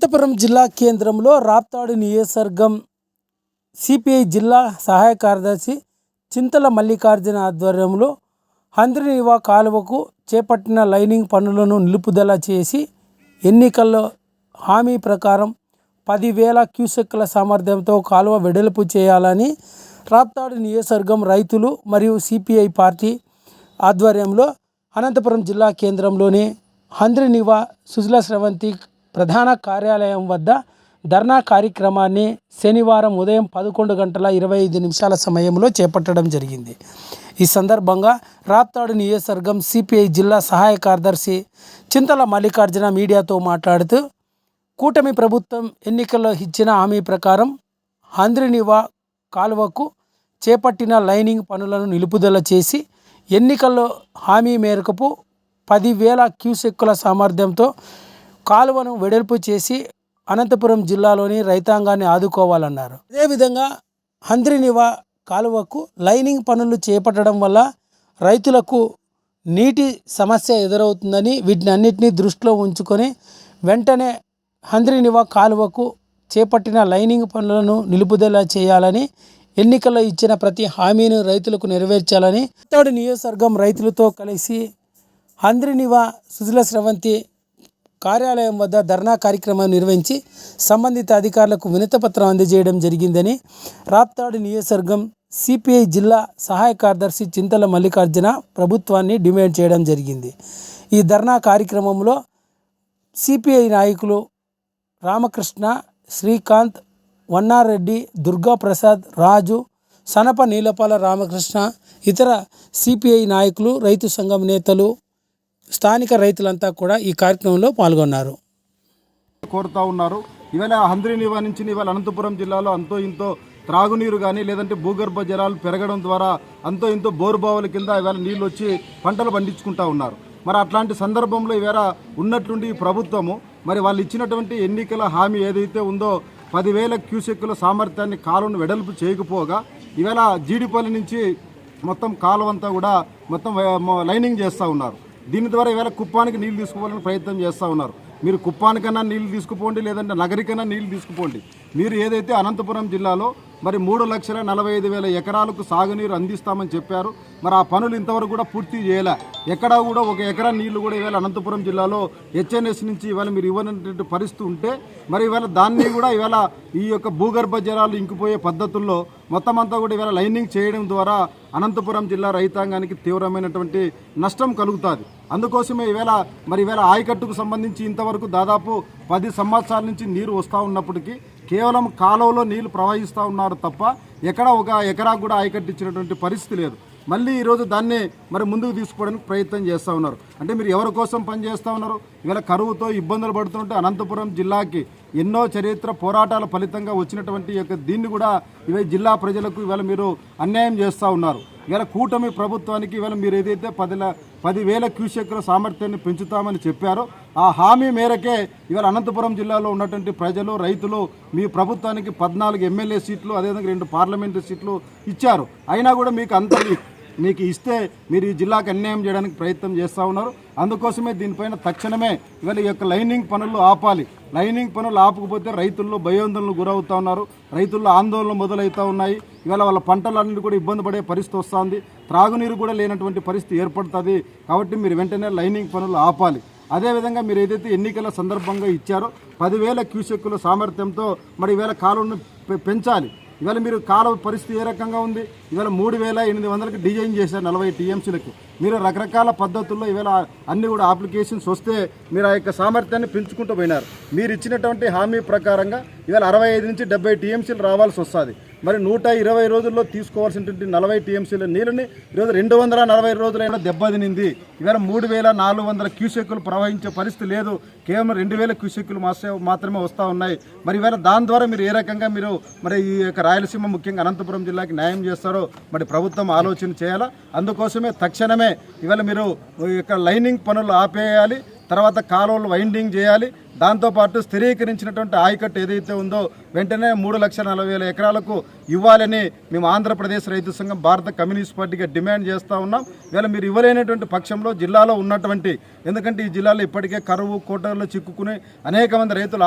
అనంతపురం జిల్లా కేంద్రంలో రాప్తాడు నియోజకవర్గం సిపిఐ జిల్లా సహాయ కార్యదర్శి చింతల మల్లికార్జున ఆధ్వర్యంలో హంద్రినివా కాలువకు చేపట్టిన లైనింగ్ పనులను నిలుపుదల చేసి ఎన్నికల్లో హామీ ప్రకారం పదివేల క్యూసెక్ల సామర్థ్యంతో కాలువ వెడల్పు చేయాలని రాప్తాడు నియోజకవర్గం రైతులు మరియు సిపిఐ పార్టీ ఆధ్వర్యంలో అనంతపురం జిల్లా కేంద్రంలోని హంద్రినివా సుజల స్రవంతి ప్రధాన కార్యాలయం వద్ద ధర్నా కార్యక్రమాన్ని శనివారం ఉదయం పదకొండు గంటల ఇరవై ఐదు నిమిషాల సమయంలో చేపట్టడం జరిగింది. ఈ సందర్భంగా రాప్తాడు నియోజకవర్గం సిపిఐ జిల్లా సహాయ కార్యదర్శి చింతల మల్లికార్జున మీడియాతో మాట్లాడుతూ కూటమి ప్రభుత్వం ఎన్నికల్లో ఇచ్చిన హామీ ప్రకారం ఆంధ్రనివా కాలువకు చేపట్టిన లైనింగ్ పనులను నిలుపుదల చేసి ఎన్నికల్లో హామీ మేరకు పదివేల క్యూసెక్కుల సామర్థ్యంతో కాలువను వెడల్పు చేసి అనంతపురం జిల్లాలోని రైతాంగాన్ని ఆదుకోవాలన్నారు. అదేవిధంగా హంద్రినివా కాలువకు లైనింగ్ పనులు చేపట్టడం వల్ల రైతులకు నీటి సమస్య ఎదురవుతుందని వీటిని అన్నిటినీ దృష్టిలో ఉంచుకొని వెంటనే హంద్రినివా కాలువకు చేపట్టిన లైనింగ్ పనులను నిలుపుదల చేయాలని ఎన్నికల్లో ఇచ్చిన ప్రతి హామీని రైతులకు నెరవేర్చాలని తోడు నియోజకవర్గం రైతులతో కలిసి హంద్రినివా సుజల స్రవంతి కార్యాలయం వద్ద ధర్నా కార్యక్రమం నిర్వహించి సంబంధిత అధికారులకు వినతిపత్రం అందజేయడం జరిగిందని రాప్తాడు నియోజకవర్గం సిపిఐ జిల్లా సహాయ కార్యదర్శి చింతల మల్లికార్జున ప్రభుత్వాన్ని డిమాండ్ చేయడం జరిగింది. ఈ ధర్నా కార్యక్రమంలో సిపిఐ నాయకులు రామకృష్ణ శ్రీకాంత్ వన్నారెడ్డి దుర్గాప్రసాద్ రాజు సనప నీలపాల రామకృష్ణ ఇతర సిపిఐ నాయకులు రైతు సంఘం నేతలు స్థానిక రైతులంతా కూడా ఈ కార్యక్రమంలో పాల్గొన్నారు. కోరుతా ఉన్నారు. ఇవాళ హంద్రి నివారించి ఇవాళ అనంతపురం జిల్లాలో అంతో ఇంతో త్రాగునీరు కానీ లేదంటే భూగర్భ జలాలు పెరగడం ద్వారా అంతో ఇంతో బోరుబావుల కింద ఇవాళ నీళ్ళు వచ్చి పంటలు పండించుకుంటా ఉన్నారు. మరి అట్లాంటి సందర్భంలో ఇవాళ ఉన్నట్లుండి ఈ ప్రభుత్వము మరి వాళ్ళు ఇచ్చినటువంటి ఎన్నికల హామీ ఏదైతే ఉందో పదివేల క్యూసెక్కుల సామర్థ్యాన్ని కాలువను వెడల్పు చేయకపోగా ఇవాళ జీడిపల్లి నుంచి మొత్తం కాలువ అంతా కూడా మొత్తం లైనింగ్ చేస్తూ ఉన్నారు. దీని ద్వారా ఈవేళ కుప్పానికి నీళ్ళు తీసుకోవాలని ప్రయత్నం చేస్తూ ఉన్నారు. మీరు కుప్పానికన్నా నీళ్ళు తీసుకుపోండి లేదంటే నగరికన్నా నీళ్ళు తీసుకుపోండి. మీరు ఏదైతే అనంతపురం జిల్లాలో మరి మూడు లక్షల నలభై ఐదు వేల ఎకరాలకు సాగునీరు అందిస్తామని చెప్పారు. మరి ఆ పనులు ఇంతవరకు కూడా పూర్తి చేయలే. ఎక్కడా కూడా ఒక ఎకరా నీళ్ళు కూడా ఇవాళ అనంతపురం జిల్లాలో హెచ్ఎన్ఎస్ నుంచి ఇవాళ మీరు ఇవ్వనటువంటి పరిస్థితి ఉంటే మరి ఇవాళ దాన్ని కూడా ఇవాళ ఈ యొక్క భూగర్భ జలాలు ఇంకిపోయే పద్ధతుల్లో మొత్తం అంతా కూడా ఇవాళ లైనింగ్ చేయడం ద్వారా అనంతపురం జిల్లా రైతాంగానికి తీవ్రమైనటువంటి నష్టం కలుగుతుంది. అందుకోసమే ఈవేళ మరి ఈవేళ ఆయకట్టుకు సంబంధించి ఇంతవరకు దాదాపు పది సంవత్సరాల నుంచి నీరు వస్తూ ఉన్నప్పటికీ కేవలం కాలువలో నీళ్ళు ప్రవహిస్తూ ఉన్నారు తప్ప ఎక్కడ ఒక ఎకరా కూడా ఆయకట్టించినటువంటి పరిస్థితి లేదు. మళ్ళీ ఈరోజు దాన్ని మరి ముందుకు తీసుకోవడానికి ప్రయత్నం చేస్తూ ఉన్నారు. అంటే మీరు ఎవరి కోసం పనిచేస్తూ ఉన్నారు? ఇవాళ కరువుతో ఇబ్బందులు పడుతుంటే అనంతపురం జిల్లాకి ఎన్నో చరిత్ర పోరాటాల ఫలితంగా వచ్చినటువంటి యొక్క దీన్ని కూడా ఇవే జిల్లా ప్రజలకు ఇవాళ మీరు అన్యాయం చేస్తూ ఉన్నారు. ఇవాళ కూటమి ప్రభుత్వానికి ఇవాళ మీరు ఏదైతే పది పదివేల క్యూసెక్ల సామర్థ్యాన్ని పెంచుతామని చెప్పారో ఆ హామీ మేరకే ఇవాళ అనంతపురం జిల్లాలో ఉన్నటువంటి ప్రజలు రైతులు మీ ప్రభుత్వానికి పద్నాలుగు ఎమ్మెల్యే సీట్లు అదేవిధంగా రెండు పార్లమెంటు సీట్లు ఇచ్చారు. అయినా కూడా మీకు అంత మీకు ఇస్తే మీరు ఈ జిల్లాకు అన్యాయం చేయడానికి ప్రయత్నం చేస్తూ ఉన్నారు. అందుకోసమే దీనిపైన తక్షణమే ఇవాళ ఈ యొక్క లైనింగ్ పనులు ఆపాలి. లైనింగ్ పనులు ఆపకపోతే రైతుల్లో భయోందనలు గురవుతూ ఉన్నారు. రైతుల్లో ఆందోళనలు మొదలవుతూ ఉన్నాయి. ఇవాళ వాళ్ళ పంటలన్నీ కూడా ఇబ్బంది పడే పరిస్థితి వస్తుంది. త్రాగునీరు కూడా లేనటువంటి పరిస్థితి ఏర్పడుతుంది. కాబట్టి మీరు వెంటనే లైనింగ్ పనులు ఆపాలి. అదేవిధంగా మీరు ఏదైతే ఎన్నికల సందర్భంగా ఇచ్చారో పదివేల క్యూసెక్కుల సామర్థ్యంతో మరి ఈవేళ కాలువను పె- పెంచాలి. ఇవాళ మీరు కాలువ పరిస్థితి ఏ రకంగా ఉంది? ఇవాళ మూడు వేల ఎనిమిది వందలకి డిజైన్ చేశారు నలభై టీఎంసీలకు. మీరు రకరకాల పద్ధతుల్లో ఇవాళ అన్ని కూడా అప్లికేషన్స్ వస్తే మీరు ఆ యొక్క సామర్థ్యాన్ని పెంచుకుంటూ పోయినారు. మీరు ఇచ్చినటువంటి హామీ ప్రకారంగా ఇవాళ అరవై ఐదు నుంచి డెబ్బై టీఎంసీలు రావాల్సి వస్తుంది. మరి నూట ఇరవై రోజుల్లో తీసుకోవాల్సినటువంటి నలభై టీఎంసీల నీళ్ళని ఈరోజు రెండు వందల నలభై రోజులైనా దెబ్బతినింది. ఇవాళ మూడు వేల నాలుగు వందల క్యూసెక్కులు ప్రవహించే పరిస్థితి లేదు. కేవలం రెండు వేల క్యూసెక్కులు మాత్రమే వస్తూ ఉన్నాయి. మరి ఇవాళ దాని ద్వారా మీరు ఏ రకంగా మీరు మరి ఈ యొక్క రాయలసీమ ముఖ్యంగా అనంతపురం జిల్లాకి న్యాయం చేస్తారో మరి ప్రభుత్వం ఆలోచన చేయాలా? అందుకోసమే తక్షణమే ఇవాళ మీరు ఈ యొక్క లైనింగ్ పనులు ఆపేయాలి. తర్వాత కాలువలు వైండింగ్ చేయాలి. దాంతోపాటు స్థిరీకరించినటువంటి ఆయకట్టు ఏదైతే ఉందో వెంటనే మూడు లక్షల నలభై వేల ఎకరాలకు ఇవ్వాలని మేము ఆంధ్రప్రదేశ్ రైతు సంఘం భారత కమ్యూనిస్ట్ పార్టీగా డిమాండ్ చేస్తూ ఉన్నాం. ఇవాళ మీరు ఇవ్వలేనటువంటి పక్షంలో జిల్లాలో ఉన్నటువంటి ఎందుకంటే ఈ జిల్లాలో ఇప్పటికే కరువు కోటర్లో చిక్కుకుని అనేక మంది రైతులు